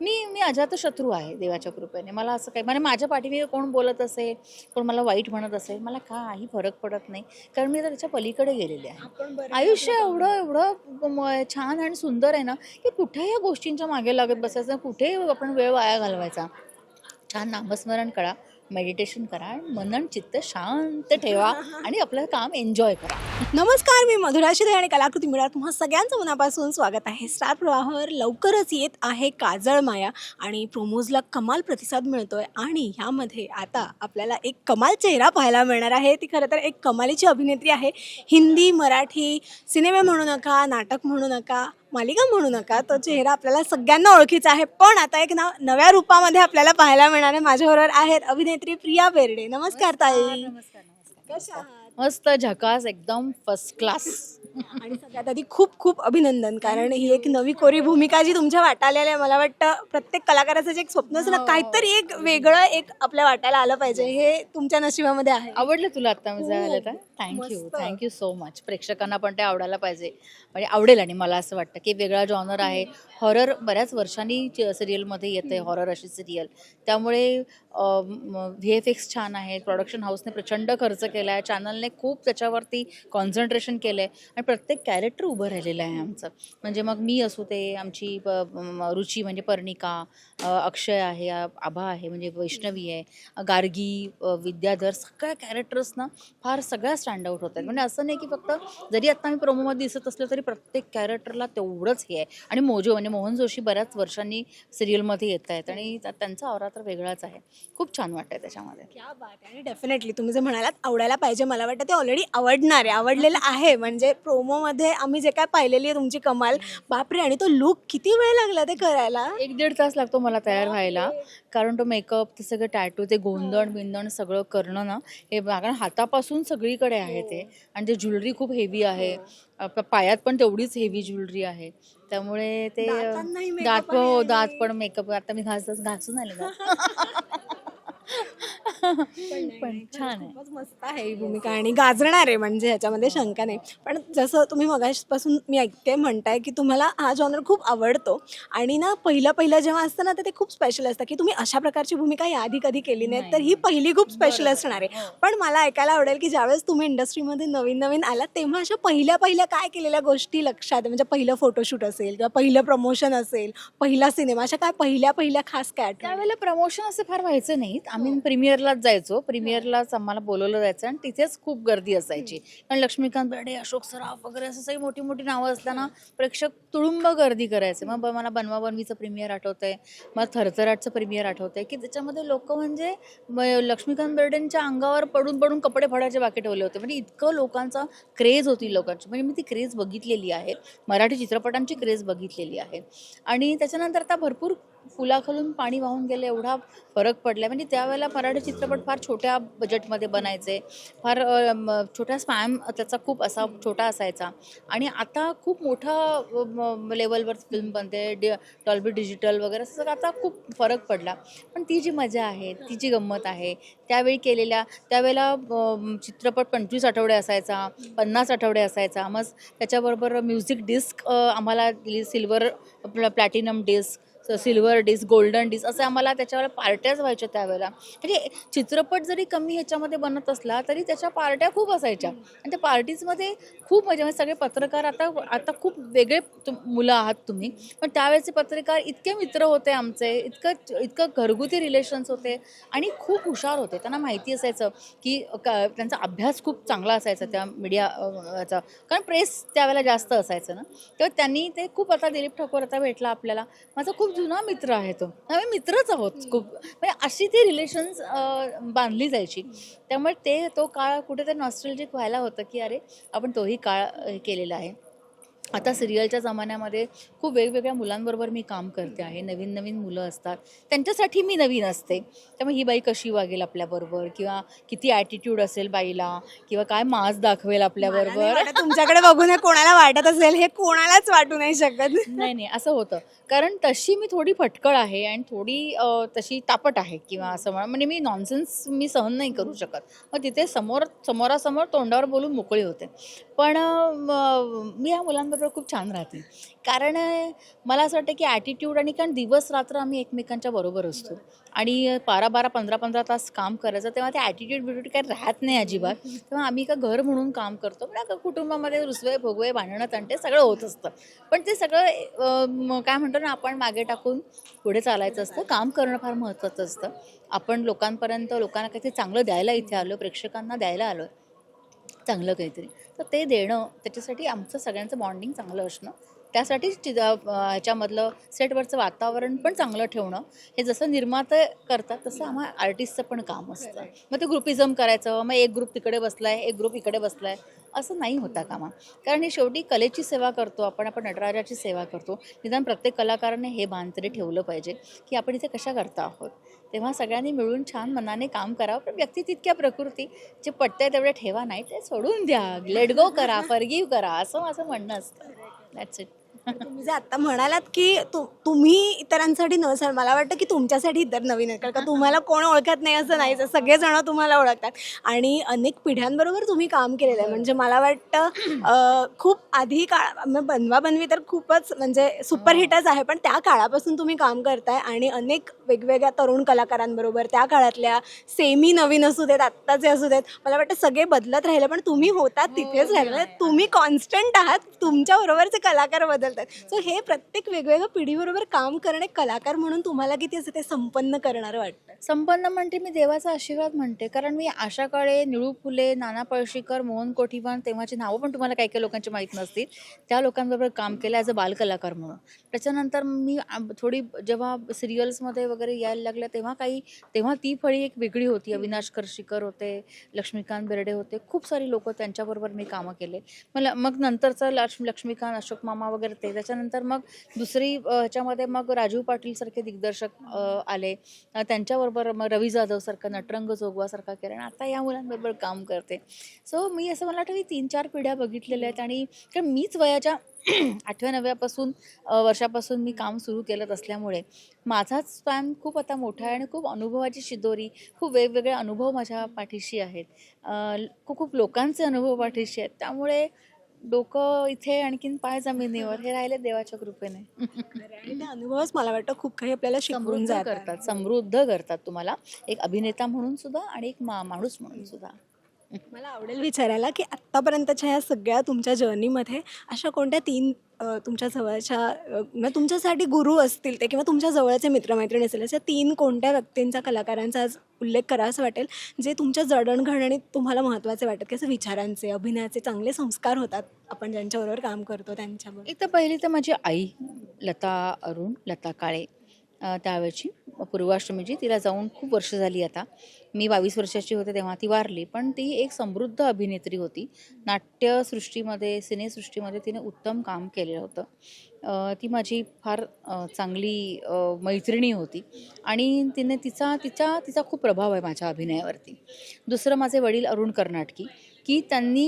मी मी अजातशत्रू आहे देवाच्या कृपेने. मला असं काही म्हणजे माझ्या पाठीने कोण बोलत असेल कोण मला वाईट म्हणत असेल मला काही फरक पडत नाही. कारण मी त्याच्या पलीकडे गेलेले आहे. आयुष्य एवढं एवढं छान आणि सुंदर आहे ना की कुठेही या गोष्टींच्या मागे लागत बसायचं कुठेही आपण वेळ वाया घालवायचा. छान नामस्मरण करा. मेडिटेशन करा आणि मनन चित्त शांत ठेवा आणि आपलं काम एन्जॉय करा. नमस्कार मी मधुरा शिदे आणि कलाकृती मिळा तुम्हा सगळ्यांचं मनापासून स्वागत आहे. स्टार प्रवाहावर लवकरच येत आहे काजळ माया आणि प्रोमोजला कमाल प्रतिसाद मिळतोय आणि ह्यामध्ये आता आपल्याला एक कमाल चेहरा पाहायला मिळणार आहे. ती खरं तर एक कमालीची अभिनेत्री आहे. हिंदी मराठी सिनेमे म्हणू नका नाटक म्हणू नका मालिका म्हणू नका तो चेहरा आपल्याला सगळ्यांना ओळखीचा आहे. पण आता एक ना नव्या रूपामध्ये आपल्याला पाहायला मिळणार आहे माझ्याबरोबर आहेत अभिनेत्री प्रिया बेर्डे. नमस्कार ताई. कशा आहात? मस्त झकास एकदम फर्स्ट क्लास आणि सगळ्यात आधी खूप खूप अभिनंदन कारण ही एक नवी कोरी भूमिका जी तुमच्या वाटायला आली आहे मला वाटतं प्रत्येक कलाकाराचं जे एक स्वप्न असतं ना हो. काहीतरी एक वेगळं एक आपल्या वाटायला आलं पाहिजे हे तुमच्या नशिबामध्ये आहे. आवडलं तुला आता मी झालं तर? थँक्यू मस्त. थँक्यू सो मच प्रेक्षकांना पण ते आवडायला पाहिजे. म्हणजे आवडेल आणि मला असं वाटतं की वेगळा जॉनर आहे. हॉरर बऱ्याच वर्षांनी सिरियलमध्ये येते हॉरर अशी सिरियल त्यामुळे व्ही एफ एक्स छान आहेत प्रोडक्शन हाऊसने प्रचंड खर्च केला आहे चॅनलने खूप त्याच्यावरती कॉन्सन्ट्रेशन केलं आहे आणि प्रत्येक कॅरेक्टर उभं राहिलेलं आहे आमचं. म्हणजे मग मी असू ते आमची रुची म्हणजे पर्णिका अक्षय आहे आभा आहे म्हणजे वैष्णवी आहे गार्गी विद्याधर सगळ्या कॅरेक्टर्सना फार सगळ्या स्टँड आउट होत आहेत म्हणजे असं नाही की फक्त जरी आता मी प्रोमोमध्ये दिसत असलं तरी प्रत्येक कॅरेक्टरला तेवढंच हे आहे. आणि मोजो म्हणजे मोहन जोशी बऱ्याच वर्षांनी सिरियलमध्ये येत आहेत आणि त्यांचा आवरा तर वेगळाच आहे. खूप छान वाटतंय त्याच्यामध्ये. क्या बात आहे. आणि डेफिनेटली तुम्ही जे म्हणालात आवडायला पाहिजे मला वाटतं. ते ऑलरेडी आवडणार आहे आवडलेलं आहे. म्हणजे प्रोमोमध्ये आम्ही जे काय पाहिलेली आहे तुमची कमाल बापरे आणि तो लुक किती वेळ लागला ते करायला? एक दीड तास लागतो मला तयार व्हायला. कारण तो मेकअप ते सगळं टॅटू ते गोंधण बिंदण सगळं करणं ना हे कारण हातापासून सगळीकडे आहे ते. आणि ते ज्वेलरी खूप हेवी आहे. आप- पायात पण तेवढीच हेवी ज्वेलरी आहे. त्यामुळे ते दात हो दात पण मेकअप आता मी घास घासून आले पण छान आहे. खूपच मस्त आहे ही भूमिका आणि गाजणार आहे म्हणजे ह्याच्यामध्ये शंका नाही. पण जसं तुम्ही मगापासून मी ऐकते म्हणताय की तुम्हाला हा जॉनर खूप आवडतो. आणि ना पहिलं पहिलं जेव्हा असतं ना तर ते खूप स्पेशल असतं की तुम्ही अशा प्रकारची भूमिका याआधी कधी केली नाही तर ही पहिली खूप स्पेशल असणार आहे. पण मला ऐकायला आवडेल की ज्यावेळेस तुम्ही इंडस्ट्रीमध्ये नवीन नवीन आलात तेव्हा अशा पहिल्या पहिल्या काय केलेल्या गोष्टी लक्षात? म्हणजे पहिलं फोटोशूट असेल किंवा पहिलं प्रमोशन असेल पहिला सिनेमा अशा काय पहिल्या पहिल्या खास काय आठवणी? त्यावेळेला प्रमोशन असे फार व्हायचे नाहीत. आम्ही प्रीमियरलाच जायचो. प्रीमियरलाच आम्हाला बोलवलं जायचं आणि तिथेच खूप गर्दी असायची. कारण लक्ष्मीकांत बेर्डे अशोक सराफ वगैरे असं सगळी मोठी मोठी नावं असताना प्रेक्षक तुडुंब गर्दी करायचे. मग मला बनवा बनवीचं प्रीमियर आठवतंय. मग थरथराटचं प्रीमियर आठवतंय की त्याच्यामध्ये लोक म्हणजे म- लक्ष्मीकांत बेर्डेंच्या अंगावर पडून पडून कपडे फाडायचे बाकी ठेवले होते. म्हणजे इतकं लोकांचा क्रेज होती लोकांची. म्हणजे मी ती क्रेज बघितलेली आहे. मराठी चित्रपटांची क्रेज बघितलेली आहे. आणि त्याच्यानंतर आता भरपूर फुलाखालून पाणी वाहून गेलं एवढा फरक पडला म्हणजे त्यावेळेला मराठी चित्रपट फार छोट्या बजेटमध्ये बनायचे. फार छोट्या छोटा स्पॅम त्याचा खूप असा छोटा असायचा. आणि आता खूप मोठा लेवलवर फिल्म बनते. डि टॉल्बी डिजिटल वगैरे असं सगळं आता खूप फरक पडला. पण ती जी मजा आहे ती जी गंमत आहे त्यावेळी केलेल्या त्यावेळेला चित्रपट पंचवीस आठवडे असायचा पन्नास आठवडे असायचा. मग त्याच्याबरोबर म्युझिक डिस्क आम्हाला दिली silver platinum disc silver disc golden disc असं आम्हाला त्याच्यावर पार्ट्याच व्हायच्या त्यावेळेला. म्हणजे चित्रपट जरी कमी ह्याच्यामध्ये बनत असला तरी त्याच्या पार्ट्या खूप असायच्या. आणि त्या पार्टीजमध्ये खूप मजा म्हणजे सगळे पत्रकार आता आता खूप वेगळे तुम- मुलं आहात तुम्ही. पण त्यावेळेचे पत्रकार इतके मित्र होते आमचे इतकं इतकं घरगुती रिलेशन्स होते आणि खूप हुशार होते. त्यांना माहिती असायचं की त्यांचा अभ्यास खूप चांगला असायचा त्या मीडियाचा कारण प्रेस त्यावेळेला जास्त असायचं ना. तेव्हा त्यांनी ते खूप आता दिलीप ठाकूर आता भेटला आपल्याला. माझं खूप जुना मित्र आहे तो. आम्ही मित्रच आहोत खूप. म्हणजे अशी ती रिलेशन्स बांधली जायची. त्यामुळे ते तो काळ कुठेतरी नॉस्ट्रेलजिक व्हायला होतं की अरे आपण तोही काळ केलेला आहे. आता सिरियलच्या जमान्यामध्ये खूप वेगवेगळ्या मुलांबरोबर मी काम करते आहे. नवीन नवीन मुलं असतात. त्यांच्यासाठी मी नवीन असते. त्यामुळे ही बाई कशी वागेल आपल्याबरोबर? किंवा किती ॲटिट्यूड असेल बाईला? किंवा काय मास दाखवेल आपल्याबरोबर? तुमच्याकडे बघून हे कोणाला वाटत असेल. हे कोणालाच वाटू नाही शकत. नाही नाही. असं होतं. कारण तशी मी थोडी फटकळ आहे आणि थोडी तशी तापट आहे. किंवा असं म्हणा म्हणजे मी नॉनसेन्स मी सहन नाही करू शकत. मग तिथे समोर समोरासमोर तोंडावर बोलून मोकळी होते. पण मी या मुलांबरोबर खूप छान राहते. कारण मला असं वाटतं की ॲटिट्यूड आणि कारण दिवस रात्र आम्ही एकमेकांच्या बरोबर असतो. आणि बारा बारा पंधरा पंधरा तास काम करायचं तेव्हा ते ॲटिट्यूड बिट्यूड काही राहत नाही अजिबात. तेव्हा आम्ही का घर म्हणून काम करतो. पण का कुटुंबामध्ये रुसवे भोगवे भांडणं तंटे सगळं होत असतं. पण ते सगळं काय म्हणतो ना आपण मागे टाकून पुढे चालायचं असतं. काम करणं फार महत्त्वाचं असतं. आपण लोकांपर्यंत लोकांना काहीतरी चांगलं द्यायला इथे आलो प्रेक्षकांना द्यायला आलो. चांगलं काहीतरी. तर ते देणं त्याच्यासाठी आमचं सगळ्यांचं बॉन्डिंग चांगलं असणं. त्यासाठी चि- ह्याच्यामधलं सेटवरचं वातावरण पण चांगलं ठेवणं. हे जसं निर्माते करतात तसं आम्हा आर्टिस्टचं पण काम असतं. मग ते ग्रुपिझम करायचं मग एक ग्रुप तिकडे बसलाय एक ग्रुप इकडे बसलाय असं नाही होता कामा. कारण हे शेवटी कलेची सेवा करतो आपण आपण नटराजाची सेवा करतो. निदान प्रत्येक कलाकाराने हे भान तरी ठेवलं पाहिजे की आपण इथे कशा करता आहोत? तेव्हा सगळ्यांनी मिळून छान मनाने काम करावं पण व्यक्ती तितक्या प्रकृती जे पटतंय तेवढे ठेवा नाही ते सोडून द्या. लेट गो करा फरगिव करा असं माझं म्हणणं असतं. दॅट्स इट तुम्ही जे आता म्हणालात की तु- तुम्ही इतरांसाठी नसाल मला वाटतं की तुमच्यासाठी इतर नवीन आहेत. कारण का तुम्हाला कोण ओळखत नाही असं नाही. सगळेजण तुम्हाला ओळखतात. आणि अनेक पिढ्यांबरोबर तुम्ही काम केलेलं आहे. म्हणजे मला वाटतं अं, खूप आधी काळ बनवा बनवी तर खूपच म्हणजे सुपरहिटच आहे. पण त्या काळापासून तुम्ही काम करताय आणि अनेक वेगवेगळ्या तरुण कलाकारांबरोबर त्या काळातल्या सेमी नवीन असू देत आत्ताचे असू देत मला वाटतं सगळे बदलत राहिले. पण तुम्ही होतात तिथेच राहिले. तुम्ही कॉन्स्टंट आहात. तुमच्या बरोबरचे कलाकार बदलतात. सो हे प्रत्येक वेगवेगळ्या पिढीबरोबर काम करणे कलाकार म्हणून तुम्हाला किती असं ते संपन्न करणारं वाटतं? संपन्न म्हणते मी देवाचा आशीर्वाद म्हणते. कारण मी आशा काळे निळू फुले नाना पळशीकर मोहन कोठीवान तेव्हाची नावं पण तुम्हाला काही काही लोकांची माहीत नसतील. त्या लोकांबरोबर काम केलं ॲज अ बालकलाकार म्हणून. त्याच्यानंतर मी थोडी जेव्हा सिरियल्समध्ये वगैरे यायला लागल्या तेव्हा काही तेव्हा ती फळी एक वेगळी होती. अविनाश करशीकर होते लक्ष्मीकांत बेर्डे होते. खूप सारी लोक त्यांच्याबरोबर मी कामं केले. मला मग नंतरचं लक्ष्मीकांत अशोक मामा वगैरे ते त्याच्यानंतर मग दुसरी ह्याच्यामध्ये मग राजीव पाटील सारखे दिग्दर्शक आले. त्यांच्याबरोबर मग रवी जाधव सारखा नटरंग जोगवासारखा केला आणि आता या मुलांबरोबर काम करते. सो मी असं मला वाटतं की तीन चार पिढ्या बघितलेल्या आहेत आणि कारण मीच वयाच्या आठव्या नवव्यापासून वर्षापासून मी काम सुरू केलं असल्यामुळे माझाच स्पॅम खूप आता मोठा आहे आणि खूप अनुभवाची शिदोरी खूप वेगवेगळे अनुभव माझ्या पाठीशी आहेत. खूप खूप लोकांचे अनुभव पाठीशी आहेत. त्यामुळे डोकं इथे आणखीन पाय जमिनीवर हे राहिले देवाच्या कृपेने. अनुभवच मला वाटतं खूप काही आपल्याला समृद्ध करतात समृद्ध करतात तुम्हाला. एक अभिनेता म्हणून सुद्धा आणि एक माणूस म्हणून सुद्धा. मला आवडेल विचारायला की आत्तापर्यंतच्या ह्या सगळ्या तुमच्या जर्नीमध्ये अशा कोणत्या तीन तुमच्या जवळच्या म्हणजे तुमच्यासाठी गुरु असतील ते किंवा तुमच्या जवळचे मित्रमैत्रिणी असतील अशा तीन कोणत्या व्यक्तींचा कलाकारांचा आज उल्लेख करा असं वाटेल जे तुमच्या जडणघडणीत तुम्हाला महत्त्वाचे वाटत की असं विचारांचे अभिनयाचे चांगले संस्कार होतात आपण ज्यांच्याबरोबर काम करतो त्यांच्याबरोबर? एक तर पहिली तर माझी आई लता अरुण लता काळे. त्यावेळची पूर्वाष्टमीची. तिला जाऊन खूप वर्ष झाली आता. मी बावीस वर्षाची होते तेव्हा ती वारली पण ती एक समृद्ध अभिनेत्री होती. नाट्यसृष्टीमध्ये सिनेसृष्टीमध्ये तिने उत्तम काम केलेलं होतं. ती माझी फार चांगली मैत्रिणी होती. आणि तिने तिचा तिचा तिचा खूप प्रभाव आहे माझ्या अभिनयावरती. दुसरं माझे वडील अरुण कर्नाटकी. की त्यांनी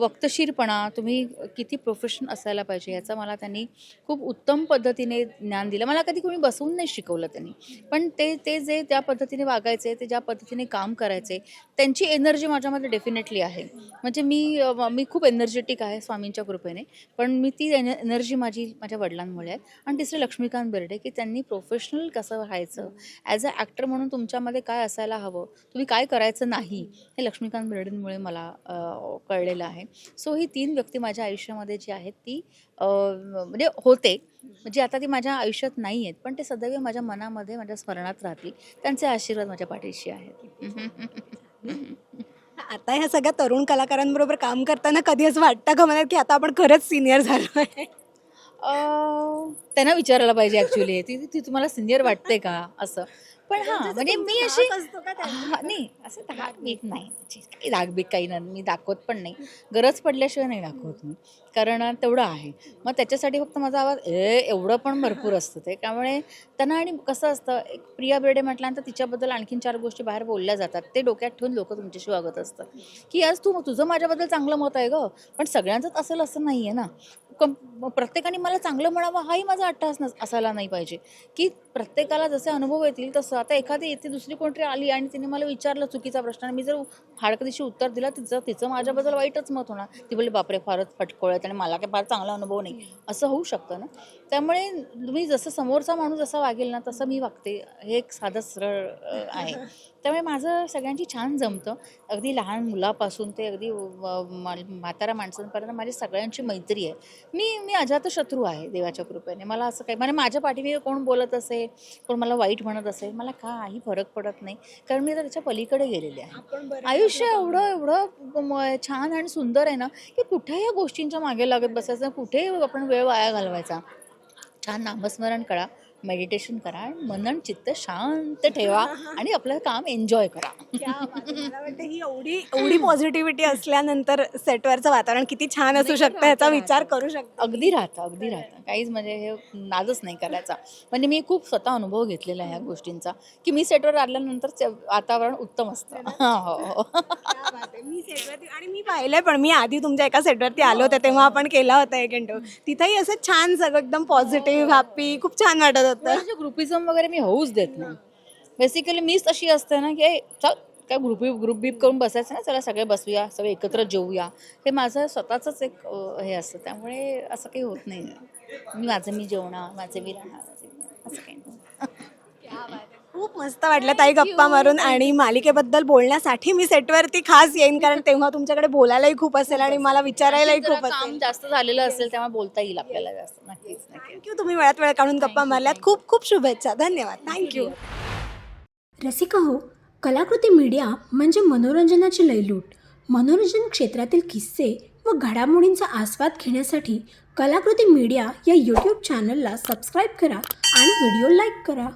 वक्तशीरपणा तुम्ही किती प्रोफेशन असायला पाहिजे याचा मला त्यांनी खूप उत्तम पद्धतीने ज्ञान दिलं. मला कधी कोणी बसवून नाही शिकवलं त्यांनी. पण ते ते जे त्या पद्धतीने वागायचे ते ज्या पद्धतीने काम करायचे त्यांची एनर्जी माझ्यामध्ये डेफिनेटली आहे. म्हणजे मी मी खूप एनर्जेटिक आहे स्वामींच्या कृपेने पण मी ती एन एनर्जी माझी माझ्या वडिलांमुळे आहे. आणि तिसरं लक्ष्मीकांत बेर्डे की त्यांनी प्रोफेशनल कसं राहायचं ॲज अ ॲक्टर म्हणून तुमच्यामध्ये काय असायला हवं तुम्ही काय करायचं नाही हे लक्ष्मीकांत बेर्डेंमुळे मला कळलेलं आहे. सो ही तीन व्यक्ती माझ्या आयुष्यामध्ये जी आहेत ती म्हणजे होते. म्हणजे आता ती माझ्या आयुष्यात नाही आहेत पण ते सदैव माझ्या मनामध्ये माझ्या स्मरणात राहतील. त्यांचे आशीर्वाद माझ्या पाठीशी आहेत. आता ह्या सगळ्या तरुण कलाकारांबरोबर काम करताना कधी असं वाटतं का मला की आता आपण खरंच सिनियर झालो आहे? त्यांना विचारायला पाहिजे ॲक्च्युली ती ती तुम्हाला सिनियर वाटते का? असं. पण हां म्हणजे मी अशी हा, नाही असं धाक बीक नाही. त्याची. काही धाक बीक काही नाही मी दाखवत पण नाही. गरज पडल्याशिवाय नाही दाखवत मी. कारण तेवढं आहे. मग त्याच्यासाठी फक्त माझा आवाज ए एवढं पण भरपूर असतं ते. त्यामुळे त्यांना आणि कसं असतं एक प्रिया बेर्डे म्हटल्यानंतर तिच्याबद्दल आणखीन चार गोष्टी बाहेर बोलल्या जातात. ते डोक्यात ठेवून लोक तुमच्याशी वागत असतात. की आज तू तुझं माझ्याबद्दल चांगलं मत आहे गं. पण सगळ्यांचंच असेल असं नाही आहे ना. कम प्रत्येकाने मला चांगलं म्हणावं हाही माझा अट्टहास नस असायला नाही पाहिजे. की प्रत्येकाला जसे अनुभव येतील तसं. आता एखादी येते दुसरी कोणतरी आली आणि तिने मला विचारलं चुकीचा प्रश्न आणि मी जर फाडकदिशी उत्तर दिला तिचं तिचं माझ्याबद्दल वाईटच मत होणार. ती बोलली बापरे फारच फटकोळ आहेत आणि मला काही फार चांगला अनुभव नाही. असं होऊ शकतं ना? त्यामुळे तुम्ही जसं समोरचा माणूस जसा वागेल ना तसं मी वागते. हे एक साधं सरळ आहे. त्यामुळे माझं सगळ्यांची छान जमतं. अगदी लहान मुलापासून ते अगदी व- मा- म्हाताऱ्या माणसांपर्यंत माझी सगळ्यांची मैत्री आहे. मी मी अजातशत्रू आहे देवाच्या कृपेने. मला असं काही म्हणजे माझ्या पाठीमागे कोण बोलत असेल कोण मला वाईट म्हणत असेल मला काही फरक पडत नाही. कारण मी आता त्याच्या पलीकडे गेलेले आहे. आयुष्य एवढं एवढं म- छान आणि सुंदर आहे ना की कुठे या गोष्टींच्या मागे लागत बसायचं कुठे आपण वेळ वाया घालवायचा. छान नामस्मरण करा. मेडिटेशन करा आणि मनन चित्त शांत ठेवा आणि आपलं काम एन्जॉय करा. मला वाटतं ही एवढी एवढी पॉझिटिव्हिटी असल्यानंतर सेटवरचं वातावरण किती छान असू शकतं याचा विचार करू शकतो. अगदी राहतं अगदी राहतं. काहीच म्हणजे हे नादच नाही करायचा. म्हणजे मी खूप स्वतः अनुभव घेतलेला आहे ह्या गोष्टींचा की मी सेटवर आल्यानंतर वातावरण उत्तम असतं. हो हो. मी सेटवरती आणि मी पाहिलंय पण मी आधी तुमच्या एका सेटवरती आलो होते तेव्हा आपण केला होता एक इंटरव्ह्यू तिथेही असं छान सगळं एकदम पॉझिटिव्ह हॅपी खूप छान वाटत होतं. ग्रुपिझम म्हणजे वगैरे मी होऊच देत नाही. बेसिकली मीच अशी असते ना की चल काय ग्रुप ग्रुप बीप करून बसायचं ना चला सगळे बसूया सगळे एकत्र जेवूया हे माझं स्वतःचंच एक हे असतं. त्यामुळे असं काही होत नाही. मी माझं मी जेवणार माझं मी राहणार असं काही खूप मस्त वाटलं ताई गप्पा मारून आणि मालिकेबद्दल बोलण्यासाठी मी सेटवरती खास येईन कारण तेव्हा तुमच्याकडे बोलायलाही खूप असेल आणि मला विचारायलाही खूप काम असेल. जास्त झालेलं असेल तेव्हा बोलता येईल आपल्याला जास्त. नक्कीच थँक्यू तुम्ही वेळात वेळ काढून गप्पा मारल्यात. खूप खूप शुभेच्छा. धन्यवाद. थँक्यू रसिका हो कलाकृती मीडिया म्हणजे मनोरंजनाची लयलूट. मनोरंजन क्षेत्रातील किस्से व घडामोडींचा आस्वाद घेण्यासाठी कलाकृती मीडिया या यूट्यूब चॅनलला सबस्क्राईब करा आणि व्हिडिओ लाईक करा.